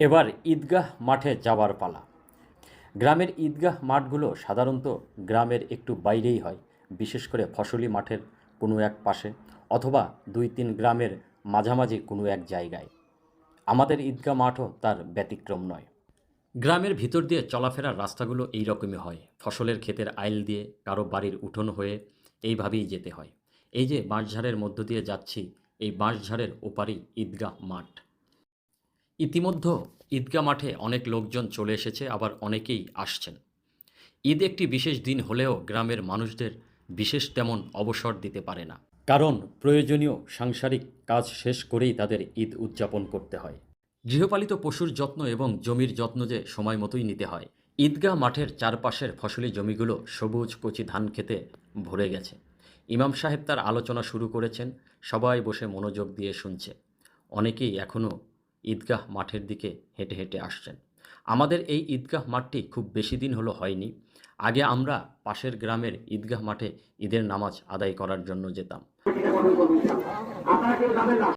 এবার ঈদগাহ মাঠে যাবার পালা। গ্রামের ঈদগাহ মাঠগুলো সাধারণত গ্রামের একটু বাইরেই হয়, বিশেষ করে ফসলি মাঠের কোনো এক পাশে অথবা দুই তিন গ্রামের মাঝামাঝি কোনো এক জায়গায়। আমাদের ঈদগাহ মাঠও তার ব্যতিক্রম নয়। গ্রামের ভিতর দিয়ে চলাফেরার রাস্তাগুলো এই রকমই হয়। ফসলের ক্ষেতের আইল দিয়ে কারও বাড়ির উঠোন হয়ে এইভাবেই যেতে হয়। এই যে বাঁশঝাড়ের মধ্য দিয়ে যাচ্ছি, এই বাঁশঝাড়ের ওপারেই ঈদগাহ মাঠ। ইতিমধ্যে ঈদগাহ মাঠে অনেক লোকজন চলে এসেছে, আবার অনেকেই আসছেন। ঈদ একটি বিশেষ দিন হলেও গ্রামের মানুষদের বিশেষ তেমন অবসর দিতে পারে না। কারণ প্রয়োজনীয় সাংসারিক কাজ শেষ করেই তাদের ঈদ উদযাপন করতে হয়। গৃহপালিত পশুর যত্ন এবং জমির যত্ন যে সময় মতোই নিতে হয় ঈদগাহ মাঠের চারপাশের ফসলি জমিগুলো সবুজ কচি ধান খেতে ভরে গেছে। ইমাম সাহেব তার আলোচনা শুরু করেছেন, সবাই বসে মনোযোগ দিয়ে শুনছে। অনেকেই এখনও ঈদগাহ মাঠের দিকে হেঁটে হেঁটে আসছেন। আমাদের এই ঈদগাহ মাঠটি খুব বেশি দিন হলো হয়নি। আগে আমরা পাশের গ্রামের ঈদগাহ মাঠে ঈদের নামাজ আদায় করার জন্য যেতাম।